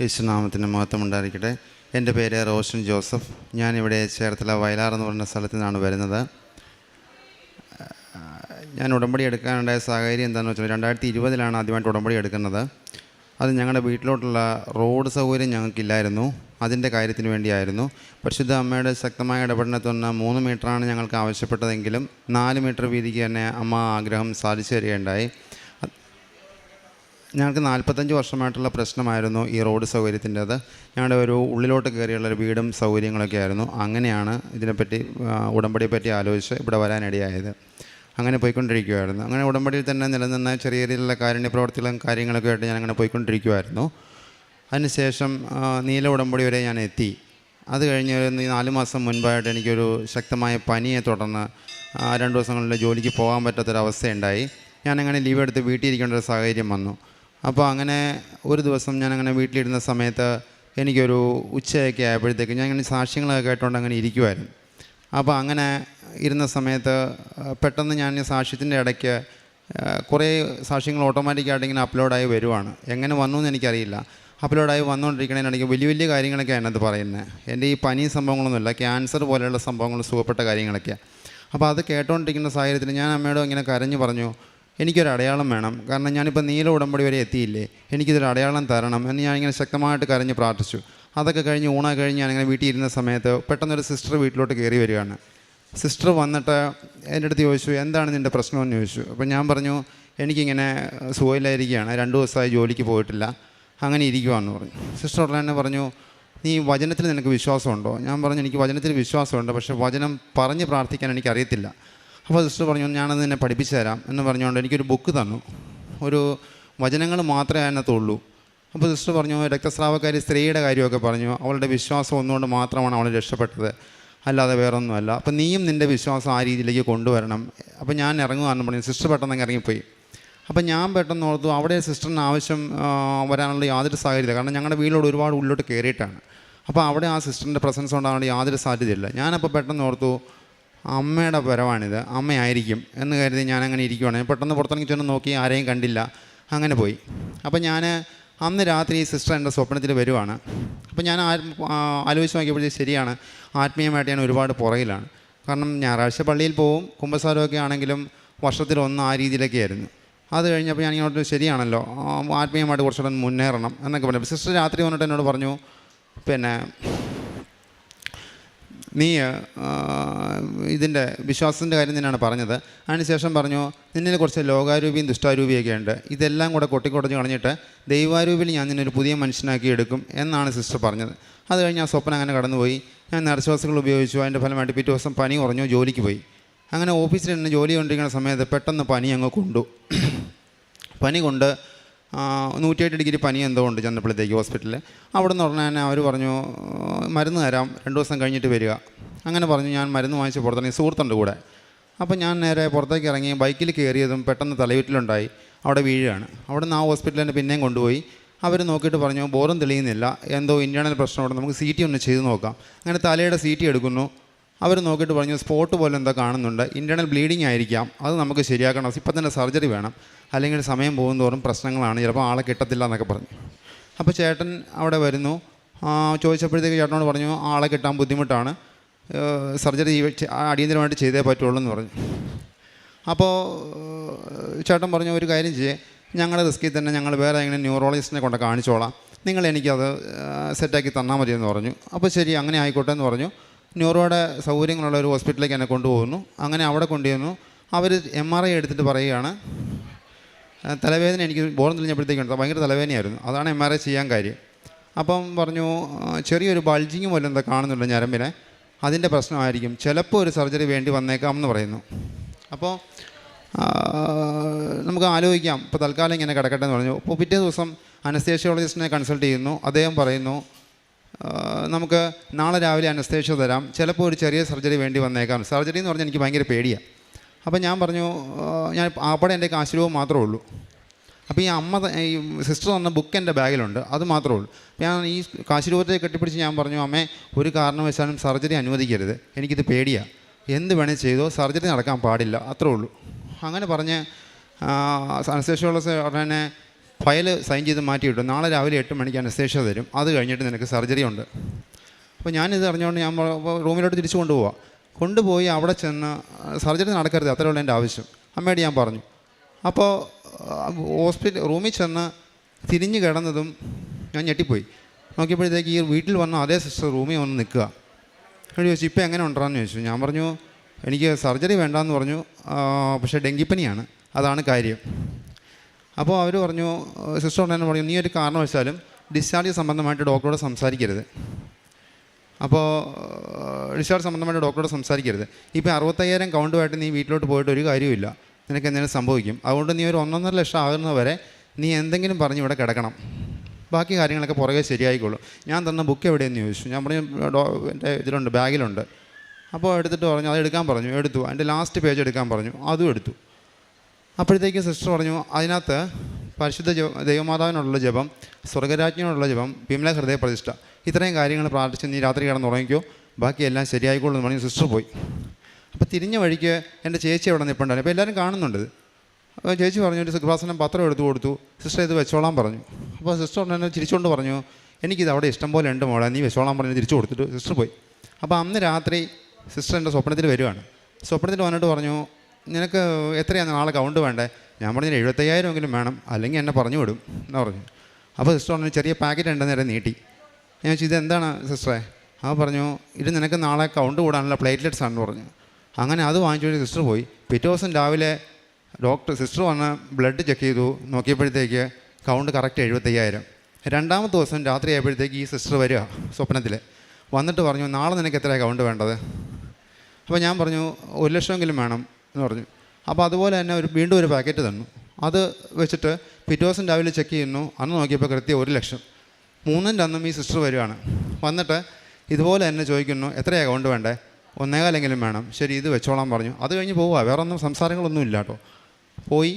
യേശുനാമത്തിന് മഹത്വം ഉണ്ടായിരിക്കട്ടെ എന്റെ പേര് റോഷൻ ജോസഫ്. ഞാനിവിടെ ചേർത്തല വയലാർ എന്ന് പറഞ്ഞ സ്ഥലത്തു നിന്നാണ് വരുന്നത്. ഞാൻ ഉടമ്പടി എടുക്കാനുണ്ടായ സാഹചര്യം എന്താണെന്ന് വെച്ചാൽ രണ്ടായിരത്തി ഇരുപതിലാണ് ആദ്യമായിട്ട് ഉടമ്പടി എടുക്കുന്നത്. അത് ഞങ്ങളുടെ വീട്ടിലോട്ടുള്ള റോഡ് സൗകര്യം ഞങ്ങൾക്കില്ലായിരുന്നു. അതിന്റെ കാര്യത്തിന് വേണ്ടിയായിരുന്നു. പരിശുദ്ധ അമ്മയുടെ ശക്തമായ ഇടപെടലിനെ തുടർന്ന് മൂന്ന് മീറ്ററാണ് ഞങ്ങൾക്ക് ആവശ്യപ്പെട്ടതെങ്കിലും നാല് മീറ്റർ വീതിക്ക് തന്നെ അമ്മ ആഗ്രഹം സാധിച്ചു തരികയുണ്ടായി. ഞങ്ങൾക്ക് നാൽപ്പത്തഞ്ച് വർഷമായിട്ടുള്ള പ്രശ്നമായിരുന്നു ഈ റോഡ് സൗകര്യത്തിന്റെത്. ഞങ്ങളുടെ ഒരു ഉള്ളിലോട്ട് കയറിയുള്ള ഒരു വീടും സൗകര്യങ്ങളൊക്കെ ആയിരുന്നു. അങ്ങനെയാണ് ഇതിനെപ്പറ്റി ഉടമ്പടിയെപ്പറ്റി ഉടമ്പടിയെ പറ്റി ആലോചിച്ച് ഇവിടെ വരാനിടയായത്. അങ്ങനെ പോയിക്കൊണ്ടിരിക്കുമായിരുന്നു അങ്ങനെ ഉടമ്പടിയിൽ തന്നെ നിലനിന്ന ചെറിയ രീതിയിലുള്ള കാരുണ്യ പ്രവർത്തികളും കാര്യങ്ങളൊക്കെ ആയിട്ട് ഞാൻ അങ്ങനെ പോയിക്കൊണ്ടിരിക്കുമായിരുന്നു അതിനുശേഷം നീല ഉടമ്പടി വരെ ഞാൻ എത്തി. അത് കഴിഞ്ഞ് ഒരു നാല് മാസം മുൻപായിട്ട് എനിക്കൊരു ശക്തമായ പനിയെ തുടർന്ന് രണ്ട് ദിവസങ്ങളിൽ ജോലിക്ക് പോകാൻ പറ്റാത്തൊരവസ്ഥയുണ്ടായി. ഞാനങ്ങനെ ലീവ് എടുത്ത് വീട്ടിൽ ഇരിക്കേണ്ട ഒരു സാഹചര്യം വന്നു. അപ്പോൾ അങ്ങനെ ഒരു ദിവസം ഞാൻ അങ്ങനെ വീട്ടിലിരുന്ന സമയത്ത് എനിക്കൊരു ഉച്ചയൊക്കെ ആയപ്പോഴത്തേക്ക് ഞാൻ അങ്ങനെ സാക്ഷ്യങ്ങളൊക്കെ കേട്ടുകൊണ്ട് അങ്ങനെ ഇരിക്കുമായിരുന്നു അപ്പോൾ അങ്ങനെ ഇരുന്ന സമയത്ത് പെട്ടെന്ന് ഞാൻ സാക്ഷ്യത്തിന്റെ ഇടയ്ക്ക് കുറേ സാക്ഷ്യങ്ങൾ ഓട്ടോമാറ്റിക്കായിട്ട് ഇങ്ങനെ അപ്ലോഡായി വരുവാണ്. എങ്ങനെ വന്നു എന്ന് എനിക്കറിയില്ല. അപ്ലോഡായി വന്നുകൊണ്ടിരിക്കണതിനിടയ്ക്ക് വലിയ വലിയ കാര്യങ്ങളൊക്കെയാണ് അത് പറയുന്നത്. എന്റെ ഈ പനി സംഭവങ്ങളൊന്നുമില്ല ക്യാൻസർ പോലെയുള്ള സംഭവങ്ങൾ സുഖപ്പെട്ട കാര്യങ്ങളൊക്കെയാണ് അപ്പോൾ അത് കേട്ടുകൊണ്ടിരിക്കുന്ന സാഹചര്യത്തിൽ ഞാൻ അമ്മയോട് ഇങ്ങനെ കരഞ്ഞു പറഞ്ഞു എനിക്കൊരു അടയാളം വേണം. കാരണം ഞാനിപ്പോൾ നീല ഉടമ്പടി വരെ എത്തിയില്ലേ എനിക്കിതൊരു അടയാളം തരണം എന്ന് ഞാനിങ്ങനെ ശക്തമായിട്ട് കരഞ്ഞ് പ്രാർത്ഥിച്ചു. അതൊക്കെ കഴിഞ്ഞ് ഊണ കഴിഞ്ഞ് ഞാനിങ്ങനെ വീട്ടിൽ ഇരുന്ന സമയത്ത് പെട്ടെന്നൊരു സിസ്റ്റർ വീട്ടിലോട്ട് കയറി വരികയാണ്. സിസ്റ്റർ വന്നിട്ട് എന്റെ അടുത്ത് ചോദിച്ചു എന്താണ് നിന്റെ പ്രശ്നമെന്ന് ചോദിച്ചു. അപ്പോൾ ഞാൻ പറഞ്ഞു എനിക്കിങ്ങനെ സുഖമില്ലായിരിക്കുകയാണ് രണ്ട് ദിവസമായി ജോലിക്ക് പോയിട്ടില്ല. അങ്ങനെ ഇരിക്കുവാന്ന് പറഞ്ഞു. സിസ്റ്റർ ഉടനെ തന്നെ പറഞ്ഞു നീ വചനത്തിൽ നിനക്ക് വിശ്വാസമുണ്ടോ? ഞാൻ പറഞ്ഞു എനിക്ക് വചനത്തിൽ വിശ്വാസമുണ്ട്. പക്ഷേ വചനം പറഞ്ഞ് പ്രാർത്ഥിക്കാൻ എനിക്കറിയത്തില്ല. അപ്പോൾ സിസ്റ്റർ പറഞ്ഞു ഞാനത് നിന്നെ പഠിപ്പിച്ചു തരാം എന്ന് പറഞ്ഞുകൊണ്ട് എനിക്കൊരു ബുക്ക് തന്നു. ഒരു വചനങ്ങൾ മാത്രമേ അതിനകത്തുള്ളൂ. അപ്പോൾ സിസ്റ്റർ പറഞ്ഞു രക്തസ്രാവക്കാരി സ്ത്രീയുടെ കാര്യമൊക്കെ പറഞ്ഞു. അവളുടെ വിശ്വാസം ഒന്നുകൊണ്ട് മാത്രമാണ് അവൾ രക്ഷപ്പെട്ടത്. അല്ലാതെ വേറൊന്നുമല്ല. അപ്പം നീയും നിന്റെ വിശ്വാസം ആ രീതിയിലേക്ക് കൊണ്ടുവരണം. അപ്പോൾ ഞാൻ ഇറങ്ങുകയെന്ന് പറഞ്ഞു. സിസ്റ്റർ പെട്ടെന്ന് ഇറങ്ങിപ്പോയി. അപ്പം ഞാൻ പെട്ടെന്ന് ഓർത്തു അവിടെ സിസ്റ്ററിന് ആവശ്യം വരാനുള്ള യാതൊരു സാഹചര്യമില്ല. കാരണം ഞങ്ങളുടെ വീട്ടിലോട് ഒരുപാട് ഉള്ളിലോട്ട് കയറിയിട്ടാണ്. അപ്പോൾ അവിടെ ആ സിസ്റ്ററിന്റെ പ്രസൻസ് ഉണ്ടാകാനുള്ള യാതൊരു സാധ്യതയില്ല ഞാനപ്പോൾ പെട്ടെന്ന് ഓർത്തു അമ്മയുടെ പരമാണിത് അമ്മയായിരിക്കും എന്ന് കരുതി ഞാൻ അങ്ങനെ ഇരിക്കുവാണ് പെട്ടെന്ന് പുറത്തിറങ്ങി ചെന്ന് നോക്കി ആരെയും കണ്ടില്ല. അങ്ങനെ പോയി. അപ്പം ഞാൻ അന്ന് രാത്രി സിസ്റ്റർ എന്റെ സ്വപ്നത്തിൽ വരുവാണ്. അപ്പം ഞാൻ ആലോചിച്ച് നോക്കിയപ്പോഴത്തേക്ക് ശരിയാണ്. ആത്മീയമായിട്ട് ഞാൻ ഒരുപാട് പുറകിലാണ്. കാരണം ഞായറാഴ്ച പള്ളിയിൽ പോവും കുമ്പസാരമൊക്കെ ആണെങ്കിലും വർഷത്തിൽ ഒന്ന് ആ രീതിയിലൊക്കെ ആയിരുന്നു അത് കഴിഞ്ഞപ്പോൾ ഞാൻ ഇങ്ങോട്ട് ശരിയാണല്ലോ. ആത്മീയമായിട്ട് കുറച്ചുകൂടെ മുന്നേറണം എന്നൊക്കെ പറഞ്ഞു. സിസ്റ്റർ രാത്രി വന്നിട്ട് എന്നോട് പറഞ്ഞു പിന്നെ നീ ഇതിന്റെ വിശ്വാസത്തിന്റെ കാര്യം തന്നെയാണ് പറഞ്ഞത്. അതിനുശേഷം പറഞ്ഞു നിന്നിൽ കുറച്ച് ലോകാരൂപിയും ദുഷ്ടാരൂപിയൊക്കെ ഉണ്ട്. ഇതെല്ലാം കൂടെ കൊട്ടിക്കൊടഞ്ഞ് കളഞ്ഞിട്ട് ദൈവാരൂപിൽ ഞാൻ നിന്നൊരു പുതിയ മനുഷ്യനാക്കി എടുക്കും എന്നാണ് സിസ്റ്റർ പറഞ്ഞത്. അത് കഴിഞ്ഞ് ആ സ്വപ്നം അങ്ങനെ കടന്നുപോയി. ഞാൻ നരശ്വാസങ്ങൾ ഉപയോഗിച്ചു. അതിന്റെ ഫലമായിട്ട് പിറ്റേ ദിവസം പനി കുറഞ്ഞു ജോലിക്ക് പോയി. അങ്ങനെ ഓഫീസിൽ തന്നെ ജോലി കൊണ്ടിരിക്കുന്ന സമയത്ത് പെട്ടെന്ന് പനി അങ്ങ് കൊണ്ടു. പനി കൊണ്ട് നൂറ്റിയെട്ട് ഡിഗ്രി പനി എന്തോ ഉണ്ട് ചെന്നപ്പോഴത്തേക്ക് ഹോസ്പിറ്റലിൽ അവിടെ നിന്ന് തന്നെ അവർ പറഞ്ഞു "ആ, മരുന്ന് തരാം രണ്ട് ദിവസം കഴിഞ്ഞിട്ട് വരിക. അങ്ങനെ പറഞ്ഞു ഞാൻ മരുന്ന് വാങ്ങിച്ച് പുറത്തിറങ്ങി സുഹൃത്തുണ്ട് കൂടെ. അപ്പോൾ ഞാൻ നേരെ പുറത്തേക്ക് ഇറങ്ങി ബൈക്കിൽ കയറിയതും പെട്ടെന്ന് തലവീട്ടിലുണ്ടായി അവിടെ വീഴുകയാണ് അവിടെ നിന്ന് ആ ഹോസ്പിറ്റലിൽ തന്നെ പിന്നെയും കൊണ്ടുപോയി. അവർ നോക്കിയിട്ട് പറഞ്ഞു ബോറും തെളിയുന്നില്ല എന്തോ ഇന്റേണൽ പ്രശ്നമുണ്ട് നമുക്ക് സി ടി ഒന്ന് ചെയ്ത് നോക്കാം. അങ്ങനെ തലയുടെ സി ടി എടുക്കുന്നു. അവർ നോക്കിയിട്ട് പറഞ്ഞു സ്പോട്ട് പോലെ എന്താ കാണുന്നുണ്ട്? ഇന്റേർണൽ ബ്ലീഡിങ് ആയിരിക്കാം. അത് നമുക്ക് ശരിയാക്കണം. ഇപ്പം തന്നെ സർജറി വേണം. അല്ലെങ്കിൽ സമയം പോകും തോറും പ്രശ്നങ്ങളാണ്. ചിലപ്പോൾ ആളെ കിട്ടത്തില്ല എന്നൊക്കെ പറഞ്ഞു. അപ്പോൾ ചേട്ടൻ അവിടെ വരുന്നു. ചോദിച്ചപ്പോഴത്തേക്ക് ചേട്ടനോട് പറഞ്ഞു ആളെ കിട്ടാൻ ബുദ്ധിമുട്ടാണ്. സർജറി അടിയന്തരമായിട്ട് ചെയ്തേ പറ്റുള്ളൂ എന്ന് പറഞ്ഞു. അപ്പോൾ ചേട്ടൻ പറഞ്ഞു ഒരു കാര്യം ചെയ്യേ. ഞങ്ങളുടെ റിസ്കിൽ തന്നെ ഞങ്ങൾ വേറെ എങ്ങനെ ന്യൂറോളജിസ്റ്റിനെ കൊണ്ട് കാണിച്ചോളാം. നിങ്ങൾ എനിക്കത് സെറ്റാക്കി തന്നാൽ മതിയെന്ന് പറഞ്ഞു. അപ്പോൾ ശരി അങ്ങനെ ആയിക്കോട്ടെ എന്ന് പറഞ്ഞു. ന്യൂറോയുടെ സൗകര്യങ്ങളുള്ള ഒരു ഹോസ്പിറ്റലിലേക്ക് എന്നെ കൊണ്ടുപോകുന്നു. അങ്ങനെ അവിടെ കൊണ്ടുവന്നു അവർ എം ആർ ഐ എടുത്തിട്ട് പറയുകയാണ് തലവേദന എനിക്ക് ബോധം തെളിഞ്ഞപ്പോഴത്തേക്കുണ്ട് ഭയങ്കര തലവേദനയായിരുന്നു. അതാണ് എം ആർ ഐ ചെയ്യാൻ കാര്യം. അപ്പം പറഞ്ഞു ചെറിയൊരു ബൾജിങ് പോലെ എന്താ കാണുന്നുണ്ട് ഞരമ്പിനെ? അതിന്റെ പ്രശ്നമായിരിക്കും. ചിലപ്പോൾ ഒരു സർജറി വേണ്ടി വന്നേക്കാം എന്ന് പറയുന്നു. അപ്പോൾ നമുക്ക് ആലോചിക്കാം. ഇപ്പോൾ തൽക്കാലം ഇങ്ങനെ കിടക്കട്ടെ എന്ന് പറഞ്ഞു. അപ്പോൾ പിറ്റേ ദിവസം അനസ്തേഷ്യോളജിസ്റ്റിനെ കൺസൾട്ട് ചെയ്യുന്നു. അദ്ദേഹം പറയുന്നു നമുക്ക് നാളെ രാവിലെ അനസ്തേഷ്യ തരാം. ചിലപ്പോൾ ഒരു ചെറിയ സർജറി വേണ്ടി വന്നേക്കാം. സർജറി എന്ന് പറഞ്ഞാൽ എനിക്ക് ഭയങ്കര പേടിയാണ് അപ്പോൾ ഞാൻ പറഞ്ഞു ഞാൻ അവിടെ എന്റെ കാശുരൂപം മാത്രമേ ഉള്ളൂ. അപ്പോൾ ഈ അമ്മ ഈ സിസ്റ്റർ തന്ന ബുക്ക് എന്റെ ബാഗിലുണ്ട്. അത് മാത്രമേ ഉള്ളൂ. ഞാൻ ഈ കാശുരൂപത്തെ കെട്ടിപ്പിടിച്ച് ഞാൻ പറഞ്ഞു അമ്മേ ഒരു കാരണവശാലും സർജറി അനുവദിക്കരുത്. എനിക്കിത് പേടിയാണ് എന്ത് വേണേൽ ചെയ്തോ സർജറി നടക്കാൻ പാടില്ല. അത്രേ ഉള്ളൂ. അങ്ങനെ പറഞ്ഞ് അനസ്തേഷ്യോളജി ഉടനെ ഫയൽ സൈൻ ചെയ്ത് മാറ്റിയിട്ടു നാളെ രാവിലെ എട്ട് മണിക്ക് അനസ്തേഷ്യ തരും. അത് കഴിഞ്ഞിട്ട് നിനക്ക് സർജറി ഉണ്ട്. അപ്പോൾ ഞാനിത് അറിഞ്ഞുകൊണ്ട് ഞാൻ റൂമിലോട്ട് തിരിച്ചു കൊണ്ടുപോവാം. കൊണ്ടുപോയി അവിടെ ചെന്ന് സർജറി നടക്കരുത് അത്രയുള്ള എന്റെ ആവശ്യം. അമ്മയോട് ഞാൻ പറഞ്ഞു. അപ്പോൾ ഹോസ്പിറ്റൽ റൂമിൽ ചെന്ന് തിരിഞ്ഞ് കിടന്നതും ഞാൻ ഞെട്ടിപ്പോയി. നോക്കിയപ്പോഴത്തേക്ക് ഈ വീട്ടിൽ വന്ന അതേ സിസ്റ്റർ റൂമിൽ വന്ന് നിൽക്കുക. എന്നോട് ചോദിച്ചു ഇപ്പോൾ എങ്ങനെ ഉണ്ടാന്ന് ചോദിച്ചു. ഞാൻ പറഞ്ഞു എനിക്ക് സർജറി വേണ്ടാന്ന് പറഞ്ഞു. പക്ഷേ ഡെങ്കിപ്പനിയാണ്. അതാണ് കാര്യം. അപ്പോൾ അവർ പറഞ്ഞു സിസ്റ്റർ ഉടനെ പറഞ്ഞു നീ ഒരു കാരണവശാലും ഡിസ്ചാർജ് സംബന്ധമായിട്ട് ഡോക്ടറോട് സംസാരിക്കരുത്. അപ്പോൾ ഡിസ്ചാർജ് സംബന്ധമായിട്ട് ഡോക്ടറോട് സംസാരിക്കരുത്. ഇപ്പോൾ അറുപത്തയ്യായിരം കൗണ്ടുമായിട്ട് നീ വീട്ടിലോട്ട് പോയിട്ട് ഒരു കാര്യമില്ല നിനക്ക് എന്തെങ്കിലും സംഭവിക്കും. അതുകൊണ്ട് നീ ഒരു ഒന്നൊന്നര ലക്ഷം ആകുന്നവരെ നീ എന്തെങ്കിലും പറഞ്ഞ് ഇവിടെ കിടക്കണം. ബാക്കി കാര്യങ്ങളൊക്കെ പുറകെ ശരിയായിക്കോളും. ഞാൻ തന്ന ബുക്ക് എവിടെയെന്ന് ചോദിച്ചു. ഞാൻ പറഞ്ഞു എന്റെ ഇതിലുണ്ട് ബാഗിലുണ്ട്. അപ്പോൾ എടുത്തിട്ട് പറഞ്ഞു അത് എടുക്കാൻ പറഞ്ഞു. എടുത്തു. അതിന്റെ ലാസ്റ്റ് പേജ് എടുക്കാൻ പറഞ്ഞു. അതും എടുത്തു. അപ്പോഴത്തേക്ക് സിസ്റ്റർ പറഞ്ഞു അതിനകത്ത് പരിശുദ്ധ ദൈവമാതാവിനുള്ള ജപം സ്വർഗരാജ്ഞിയോടുള്ള ജപം വിമല ഹൃദയ പ്രതിഷ്ഠ ഇത്രയും കാര്യങ്ങൾ പ്രാർത്ഥിച്ച് നീ രാത്രി കിടന്ന് ഉറങ്ങിക്കോ. ബാക്കിയെല്ലാം ശരിയായിക്കോളും എന്ന് പറഞ്ഞ് സിസ്റ്റർ പോയി. അപ്പോൾ തിരിഞ്ഞ വഴിക്ക് എന്റെ ചേച്ചി അവിടെ നിൽപ്പുണ്ടായിരുന്നു അപ്പോൾ എല്ലാവരും കാണുന്നുണ്ട് അപ്പോൾ ചേച്ചി പറഞ്ഞു ഒരു സുഖാസനം പത്രം എടുത്തു കൊടുത്തു. സിസ്റ്റർ ഇത് വെച്ചോളാൻ പറഞ്ഞു. അപ്പോൾ സിസ്റ്റർ ഉടനെ ചിരിച്ചുകൊണ്ട് പറഞ്ഞു എനിക്കിത് അവിടെ ഇഷ്ടം പോലെ ഉണ്ട് മോളെ നീ വെച്ചോളാൻ പറഞ്ഞ് തിരിച്ചു കൊടുത്തിട്ട് സിസ്റ്റർ പോയി. അപ്പോൾ അന്ന് രാത്രി സിസ്റ്റർ എന്റെ സ്വപ്നത്തിൽ വരുവാണ്. സ്വപ്നത്തിൽ വന്നിട്ട് പറഞ്ഞു നിനക്ക് എത്രയാണ് നാളെ കൗണ്ട് വേണ്ടേ? ഞാൻ പറഞ്ഞു എഴുപത്തയ്യായിരം എങ്കിലും വേണം. അല്ലെങ്കിൽ എന്നെ പറഞ്ഞു വിടും എന്ന് പറഞ്ഞു. അപ്പോൾ സിസ്റ്റർ പറഞ്ഞു ചെറിയ പാക്കറ്റ് ഉണ്ടെന്ന് നേരെ നീട്ടി. ഞാൻ ചോദിച്ചു ഇത് എന്താണ് സിസ്റ്ററെ അവ പറഞ്ഞു ഇത് നിനക്ക് നാളെ കൗണ്ട് കൂടാനുള്ള പ്ലേറ്റ്ലെറ്റ്സ് ആണെന്ന് പറഞ്ഞു. അങ്ങനെ അത് വാങ്ങിച്ചു സിസ്റ്റർ പോയി. പിറ്റേ ദിവസം രാവിലെ ഡോക്ടർ സിസ്റ്റർ വന്ന് ബ്ലഡ് ചെക്ക് ചെയ്തു. നോക്കിയപ്പോഴത്തേക്ക് കൗണ്ട് കറക്റ്റ് എഴുപത്തയ്യായിരം. രണ്ടാമത്തെ ദിവസം രാത്രി ആയപ്പോഴത്തേക്ക് ഈ സിസ്റ്റർ വരിക സ്വപ്നത്തിൽ വന്നിട്ട് പറഞ്ഞു നാളെ നിനക്ക് എത്രയാണ് കൗണ്ട് വേണ്ടത്? അപ്പോൾ ഞാൻ പറഞ്ഞു ഒരു ലക്ഷമെങ്കിലും വേണം. എന്ന് പറഞ്ഞു. അപ്പോൾ അതുപോലെ തന്നെ ഒരു വീണ്ടും ഒരു പാക്കറ്റ് തന്നു. അത് വെച്ചിട്ട് പിറ്റേ ദിവസം രാവിലെ ചെക്ക് ചെയ്യുന്നു. അന്ന് നോക്കിയപ്പോൾ കൃത്യം ഒരു ലക്ഷം. മൂന്നിന്റെ അന്നും ഈ സിസ്റ്റർ വരുവാണ്. വന്നിട്ട് ഇതുപോലെ തന്നെ ചോദിക്കുന്നു എത്ര അക്കൗണ്ട് വേണ്ടേ? ഒന്നേകാലെങ്കിലും വേണം. ശരി ഇത് വെച്ചോളാം പറഞ്ഞു. അത് കഴിഞ്ഞ് പോവുക. വേറെ ഒന്നും സംസാരങ്ങളൊന്നും ഇല്ല കേട്ടോ. പോയി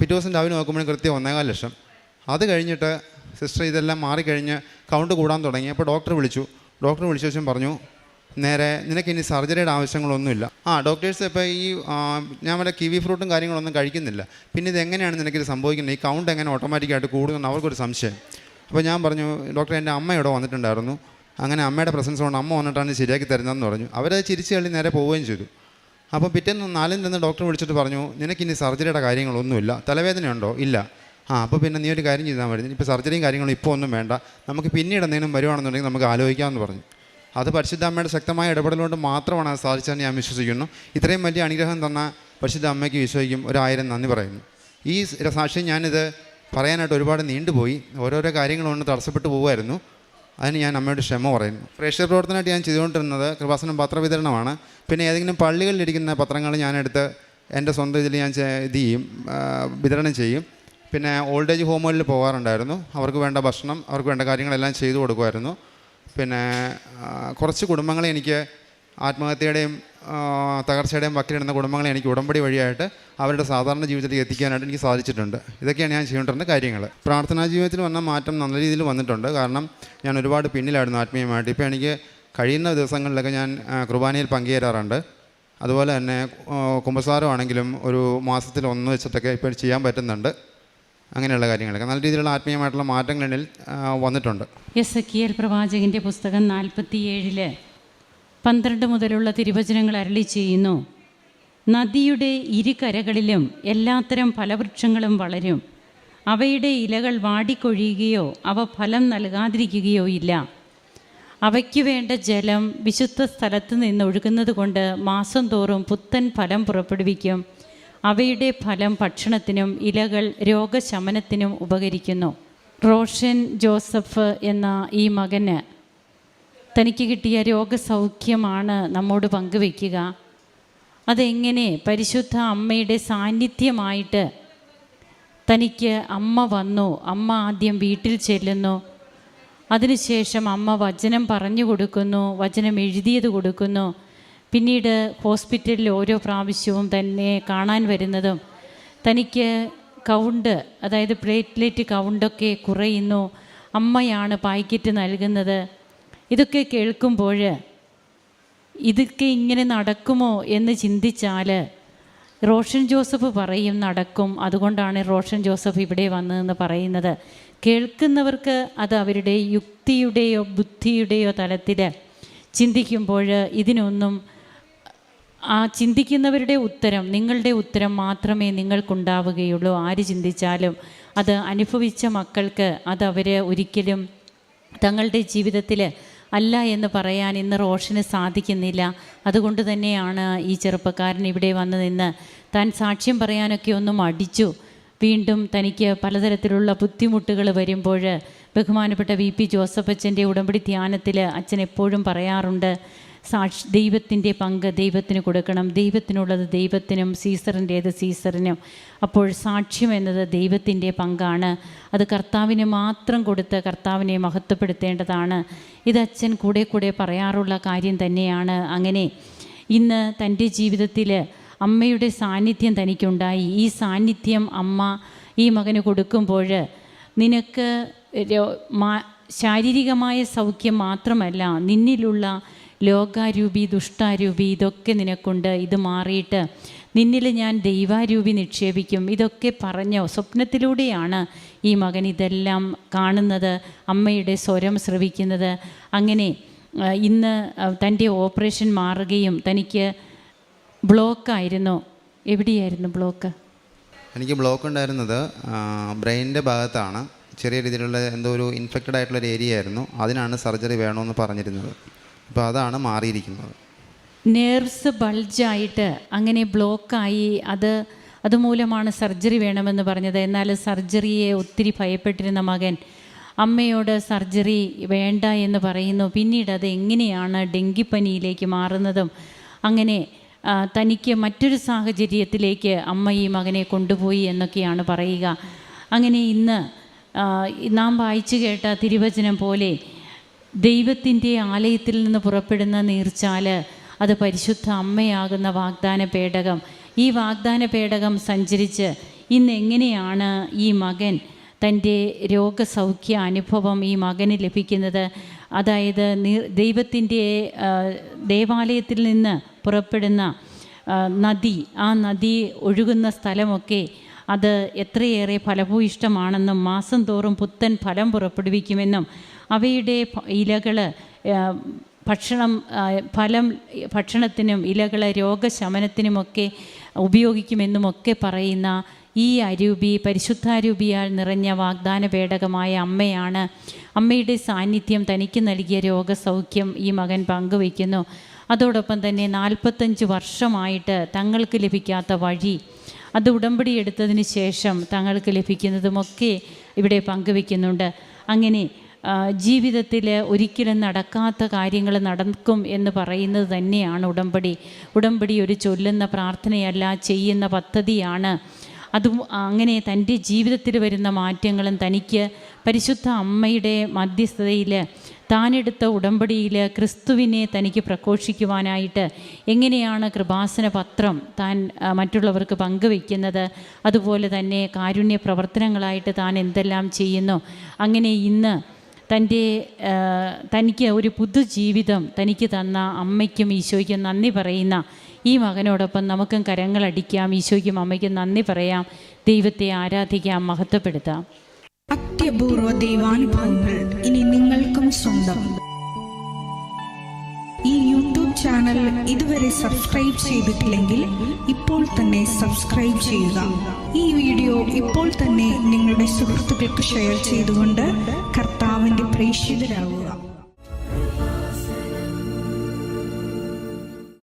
പിറ്റേ ദിവസം രാവിലെ നോക്കുമ്പോഴും കൃത്യം ഒന്നേകാൽ ലക്ഷം. അത് കഴിഞ്ഞിട്ട് സിസ്റ്റർ ഇതെല്ലാം മാറിക്കഴിഞ്ഞ് കൗണ്ട് കൂടാൻ തുടങ്ങി. അപ്പോൾ ഡോക്ടർ വിളിച്ചു. ഡോക്ടർ വിളിച്ച ശേഷം പറഞ്ഞു നേരെ നിനക്ക് ഇനി സർജറിയുടെ ആവശ്യങ്ങളൊന്നുമില്ല. ആ ഡോക്ടേഴ്സ് ഇപ്പോൾ ഈ ഞാൻ വല്ല കിവി ഫ്രൂട്ടും കാര്യങ്ങളൊന്നും കഴിക്കുന്നില്ല. പിന്നെ ഇത് എങ്ങനെയാണ് നിനക്കിത് സംഭവിക്കുന്നത്? ഈ കൗണ്ട് എങ്ങനെ ഓട്ടോമാറ്റിക്കായിട്ട് കൂടുന്നു അവർക്കൊരു സംശയം. അപ്പോൾ ഞാൻ പറഞ്ഞു ഡോക്ടർ എന്റെ അമ്മ ഇവിടെ വന്നിട്ടുണ്ടായിരുന്നു. അങ്ങനെ അമ്മയുടെ പ്രസൻസ് കൊണ്ട് അമ്മ വന്നിട്ടാണ് ശരിയാക്കി തരുന്നതെന്ന് പറഞ്ഞു. അവരത് ചിരിച്ച് കളി നേരെ പോവുകയും ചെയ്തു. അപ്പോൾ പിറ്റേന്ന് നാലിൽ നിന്ന് ഡോക്ടർ വിളിച്ചിട്ട് പറഞ്ഞു നിനക്കിനി സർജറിയുടെ കാര്യങ്ങളൊന്നുമില്ല. തലവേദനയുണ്ടോ? ഇല്ല. ആ അപ്പോൾ പിന്നെ നീ ഒരു കാര്യം ചെയ്താൽ മതി. ഇപ്പോൾ സർജറിയും കാര്യങ്ങളും ഇപ്പോൾ ഒന്നും വേണ്ട. നമുക്ക് പിന്നീട് എന്തെങ്കിലും വരുവാണെന്നുണ്ടെങ്കിൽ നമുക്ക് ആലോചിക്കാമെന്ന് പറഞ്ഞു. അത് പരിശുദ്ധ അമ്മയുടെ ശക്തമായ ഇടപെടലുകൊണ്ട് മാത്രമാണ് അത് സാധിച്ചതെന്ന് ഞാൻ വിശ്വസിക്കുന്നു. ഇത്രയും വലിയ അനുഗ്രഹം തന്ന പരിശുദ്ധ അമ്മയ്ക്ക് വിശ്വസിക്കും ഒരായിരം നന്ദി പറയുന്നു. ഈ സാക്ഷ്യം ഞാനിത് പറയാനായിട്ട് ഒരുപാട് നീണ്ടുപോയി. ഓരോരോ കാര്യങ്ങളൊന്ന് തടസ്സപ്പെട്ടു പോകുമായിരുന്നു. അതിന് ഞാൻ അമ്മയുടെ ക്ഷമ പറയുന്നു. പ്രേക്ഷക പ്രവർത്തനമായിട്ട് ഞാൻ ചെയ്തുകൊണ്ടിരുന്നത് കൃപാസനം പത്രവിതരണമാണ്. പിന്നെ ഏതെങ്കിലും പള്ളികളിലിരിക്കുന്ന പത്രങ്ങൾ ഞാനെടുത്ത് എന്റെ സ്വന്തം ഇതിൽ ഞാൻ ഇത് ചെയ്യും വിതരണം ചെയ്യും. പിന്നെ ഓൾഡ് ഏജ് ഹോമുകളിൽ പോകാറുണ്ടായിരുന്നു. അവർക്ക് വേണ്ട ഭക്ഷണം അവർക്ക് വേണ്ട കാര്യങ്ങളെല്ലാം ചെയ്തു കൊടുക്കുമായിരുന്നു. പിന്നെ കുറച്ച് കുടുംബങ്ങളെ എനിക്ക് ആത്മഹത്യയുടെയും തകർച്ചയുടെയും വക്കിലിടുന്ന കുടുംബങ്ങളെ എനിക്ക് ഉടമ്പടി വഴിയായിട്ട് അവരുടെ സാധാരണ ജീവിതത്തിലേക്ക് എത്തിക്കാനായിട്ട് എനിക്ക് സാധിച്ചിട്ടുണ്ട്. ഇതൊക്കെയാണ് ഞാൻ ചെയ്യേണ്ടിരുന്ന കാര്യങ്ങൾ. പ്രാർത്ഥനാ ജീവിതത്തിൽ വന്ന മാറ്റം നല്ല രീതിയിൽ വന്നിട്ടുണ്ട്. കാരണം ഞാൻ ഒരുപാട് പിന്നിലായിരുന്നു ആത്മീയമായിട്ട്. ഇപ്പോൾ എനിക്ക് കഴിയുന്ന ദിവസങ്ങളിലൊക്കെ ഞാൻ കുർബാനയിൽ പങ്കുചേരാറുണ്ട് അതുപോലെ തന്നെ കുമ്പസാരമാണെങ്കിലും ഒരു മാസത്തിൽ ഒന്ന് വെച്ചിട്ടൊക്കെ ഇപ്പോൾ ചെയ്യാൻ പറ്റുന്നുണ്ട്. അങ്ങനെയുള്ള കാര്യങ്ങളൊക്കെ. നല്ല രീതിയിലുള്ള ആത്മീയമായിട്ടുള്ള ആ, വന്നിട്ടുണ്ട്. എസ് കിയൽ പ്രവാചകന്റെ പുസ്തകം നാൽപ്പത്തിയേഴിൽ പന്ത്രണ്ട് മുതലുള്ള തിരുവചനങ്ങൾ അരളി ചെയ്യുന്നു. നദിയുടെ ഇരുകരകളിലും എല്ലാത്തരം ഫലവൃക്ഷങ്ങളും വളരും. അവയുടെ ഇലകൾ വാടിക്കൊഴിയുകയോ അവ ഫലം നൽകാതിരിക്കുകയോ ഇല്ല. അവയ്ക്ക് വേണ്ട ജലം വിശുദ്ധ സ്ഥലത്ത് നിന്ന് ഒഴുകുന്നത് കൊണ്ട് മാസം തോറും പുത്തൻ ഫലം പുറപ്പെടുവിക്കും. അവയുടെ ഫലം ഭക്ഷണത്തിനും ഇലകൾ രോഗശമനത്തിനും ഉപകരിക്കുന്നു. റോഷൻ ജോസഫ് എന്ന ഈ മകന് തനിക്ക് കിട്ടിയ രോഗസൗഖ്യമാണ് നമ്മോട് പങ്കുവെക്കുക അതെങ്ങനെ പരിശുദ്ധ അമ്മയുടെ സാന്നിധ്യമായിട്ട് തനിക്ക് അമ്മ വന്നു അമ്മ ആദ്യം വീട്ടിൽ ചെല്ലുന്നു. അതിനുശേഷം അമ്മ വചനം പറഞ്ഞു കൊടുക്കുന്നു വചനം എഴുതിയത് കൊടുക്കുന്നു. പിന്നീട് ഹോസ്പിറ്റലിൽ ഓരോ പ്രാവശ്യവും തന്നെ കാണാൻ വരുന്നതും തനിക്ക് കൗണ്ട് അതായത് പ്ലേറ്റ്ലെറ്റ് കൗണ്ടൊക്കെ കുറയുന്നു. അമ്മയാണ് പായ്ക്കറ്റ് നൽകുന്നത്. ഇതൊക്കെ കേൾക്കുമ്പോൾ ഇതൊക്കെ ഇങ്ങനെ നടക്കുമോ എന്ന് ചിന്തിച്ചാൽ റോഷൻ ജോസഫ് പറയും നടക്കും. അതുകൊണ്ടാണ് റോഷൻ ജോസഫ് ഇവിടെ വന്നതെന്ന് പറയുന്നത്. കേൾക്കുന്നവർക്ക് അത് അവരുടെ യുക്തിയുടെയോ ബുദ്ധിയുടെയോ തലത്തിൽ ചിന്തിക്കുമ്പോൾ ഇതിനൊന്നും ആ ചിന്തിക്കുന്നവരുടെ ഉത്തരം നിങ്ങളുടെ ഉത്തരം മാത്രമേ നിങ്ങൾക്കുണ്ടാവുകയുള്ളൂ. ആര് ചിന്തിച്ചാലും അത് അനുഭവിച്ച മക്കൾക്ക് അത് അവർ ഒരിക്കലും തങ്ങളുടെ ജീവിതത്തിൽ അല്ല എന്ന് പറയാൻ ഇന്ന് റോഷന് സാധിക്കുന്നില്ല. അതുകൊണ്ട് തന്നെയാണ് ഈ ചെറുപ്പക്കാരൻ ഇവിടെ വന്ന് നിന്ന് താൻ സാക്ഷ്യം പറയാനൊക്കെ ഒന്നും അടിച്ചു വീണ്ടും തനിക്ക് പലതരത്തിലുള്ള ബുദ്ധിമുട്ടുകൾ വരുമ്പോൾ ബഹുമാനപ്പെട്ട വി പി ജോസഫ് അച്ഛന്റെ ഉടമ്പടി ധ്യാനത്തിൽ അച്ഛൻ എപ്പോഴും പറയാറുണ്ട് സാക്ഷി ദൈവത്തിന്റെ പങ്ക് ദൈവത്തിന് കൊടുക്കണം. ദൈവത്തിനുള്ളത് ദൈവത്തിനും സീസറിന്റേത് സീസറിനും. അപ്പോൾ സാക്ഷ്യം എന്നത് ദൈവത്തിന്റെ പങ്കാണ്. അത് കർത്താവിന് മാത്രം കൊടുത്ത് കർത്താവിനെ മഹത്വപ്പെടുത്തേണ്ടതാണ്. ഇത് അച്ഛൻ കൂടെ കൂടെ പറയാറുള്ള കാര്യം തന്നെയാണ്. അങ്ങനെ ഇന്ന് തന്റെ ജീവിതത്തിൽ അമ്മയുടെ സാന്നിധ്യം തനിക്കുണ്ടായി. ഈ സാന്നിധ്യം അമ്മ ഈ മകന് കൊടുക്കുമ്പോൾ നിനക്ക് ശാരീരികമായ സൗഖ്യം മാത്രമല്ല നിന്നിലുള്ള ലോകാരൂപി ദുഷ്ടാരൂപി ഇതൊക്കെ നിനക്കുണ്ട്. ഇത് മാറിയിട്ട് നിന്നിൽ ഞാൻ ദൈവാരൂപി നിക്ഷേപിക്കും. ഇതൊക്കെ പറഞ്ഞോ? സ്വപ്നത്തിലൂടെയാണ് ഈ മകൻ ഇതെല്ലാം കാണുന്നത് അമ്മയുടെ സ്വരം ശ്രവിക്കുന്നത്. അങ്ങനെ ഇന്ന് തന്റെ ഓപ്പറേഷൻ മാറുകയും തനിക്ക് ബ്ലോക്കായിരുന്നു. എവിടെയായിരുന്നു ബ്ലോക്ക്? എനിക്ക് ബ്ലോക്ക് ഉണ്ടായിരുന്നത് ബ്രെയിനിന്റെ ഭാഗത്താണ്. ചെറിയ രീതിയിലുള്ള എന്തോ ഒരു ഇൻഫെക്റ്റഡ് ആയിട്ടുള്ള ഒരു ഏരിയ ആയിരുന്നു അതിനാണ് സർജറി വേണമെന്ന് പറഞ്ഞിരുന്നത്. അപ്പോൾ അതാണ് മാറിയിരിക്കുന്നത്. നേർവ്സ് ബൾജായിട്ട് അങ്ങനെ ബ്ലോക്കായി അത് അതുമൂലമാണ് സർജറി വേണമെന്ന് പറഞ്ഞത്. എന്നാൽ സർജറിയെ ഒത്തിരി ഭയപ്പെട്ടിരുന്ന മകൻ അമ്മയോട് സർജറി വേണ്ട എന്ന് പറയുന്നു. പിന്നീട് അത് എങ്ങനെയാണ് ഡെങ്കിപ്പനിയിലേക്ക് മാറുന്നതും അങ്ങനെ തനിക്ക് മറ്റൊരു സാഹചര്യത്തിലേക്ക് അമ്മ ഈ മകനെ കൊണ്ടുപോയി എന്നൊക്കെയാണ് പറയുക. അങ്ങനെ ഇന്ന് നാം വായിച്ചു കേട്ട തിരുവചനം പോലെ ദൈവത്തിന്റെ ആലയത്തിൽ നിന്ന് പുറപ്പെടുന്ന നീർച്ചാൽ അത് പരിശുദ്ധ അമ്മയാകുന്ന വാഗ്ദാന പേടകം. ഈ വാഗ്ദാന പേടകം സഞ്ചരിച്ച് ഇന്ന് എങ്ങനെയാണ് ഈ മകൻ തന്റെ രോഗസൗഖ്യ അനുഭവം ഈ മകന് ലഭിക്കുന്നത്? അതായത് ദൈവത്തിന്റെ ദേവാലയത്തിൽ നിന്ന് പുറപ്പെടുന്ന നദി ആ നദി ഒഴുകുന്ന സ്ഥലമൊക്കെ അത് എത്രയേറെ ഫലഭൂയിഷ്ടമാണെന്നും മാസം തോറും പുത്തൻ ഫലം പുറപ്പെടുവിക്കുമെന്നും അവയുടെ ഇലകൾ ഭക്ഷണം ഫലം ഭക്ഷണത്തിനും ഇലകൾ രോഗശമനത്തിനുമൊക്കെ ഉപയോഗിക്കുമെന്നുമൊക്കെ പറയുന്ന ഈ അരൂപി പരിശുദ്ധാരൂപിയാൽ നിറഞ്ഞ വാഗ്ദാന പേടകമായ അമ്മയാണ്. അമ്മയുടെ സാന്നിധ്യം തനിക്ക് നൽകിയ രോഗസൗഖ്യം ഈ മകൻ പങ്കുവയ്ക്കുന്നു. അതോടൊപ്പം തന്നെ നാൽപ്പത്തഞ്ച് വർഷമായിട്ട് തങ്ങൾക്ക് ലഭിക്കാത്ത വഴി അത് ഉടമ്പടി എടുത്തതിന് ശേഷം തങ്ങൾക്ക് ലഭിക്കുന്നതുമൊക്കെ ഇവിടെ പങ്കുവയ്ക്കുന്നുണ്ട്. അങ്ങനെ ജീവിതത്തിൽ ഒരിക്കലും നടക്കാത്ത കാര്യങ്ങൾ നടക്കും എന്ന് പറയുന്നത് തന്നെയാണ് ഉടമ്പടി. ഉടമ്പടി ഒരു ചൊല്ലുന്ന പ്രാർത്ഥനയല്ല ചെയ്യുന്ന പദ്ധതിയാണ്. അതും അങ്ങനെ തന്റെ ജീവിതത്തിൽ വരുന്ന മാറ്റങ്ങളും തനിക്ക് പരിശുദ്ധ അമ്മയുടെ മധ്യസ്ഥതയിൽ താനെടുത്ത ഉടമ്പടിയിൽ ക്രിസ്തുവിനെ തനിക്ക് പ്രഘോഷിക്കുവാനായിട്ട് എങ്ങനെയാണ് കൃപാസന പത്രം താൻ മറ്റുള്ളവർക്ക് പങ്കുവയ്ക്കുന്നത്? അതുപോലെ തന്നെ കാരുണ്യ പ്രവർത്തനങ്ങളായിട്ട് താൻ എന്തെല്ലാം ചെയ്യുന്നു? അങ്ങനെ ഇന്ന് തന്റെ തനിക്ക് ഒരു പുതുജീവിതം തനിക്ക് തന്ന അമ്മയ്ക്കും ഈശോയ്ക്കും നന്ദി പറയുന്ന ഈ മകനോടൊപ്പം നമുക്കും കരങ്ങളടിക്കാം ഈശോയ്ക്കും അമ്മയ്ക്കും നന്ദി പറയാം. ദൈവത്തെ ആരാധിക്കാം മഹത്വപ്പെടുത്താം. അത്യപൂർവ ദൈവാനുഭവങ്ങൾ ഇനി നിങ്ങൾക്കും സ്വന്തം. ഈ യൂട്യൂബ് ചാനൽ ഇതുവരെ സബ്സ്ക്രൈബ് ചെയ്തിട്ടില്ലെങ്കിൽ ഇപ്പോൾ തന്നെ സബ്സ്ക്രൈബ് ചെയ്യുക. ഈ വീഡിയോ ഇപ്പോൾ തന്നെ നിങ്ങളുടെ സുഹൃത്തുക്കൾക്ക് ഷെയർ ചെയ്തുകൊണ്ട് കർത്താവിൻ്റെ പ്രേക്ഷിതരാകുക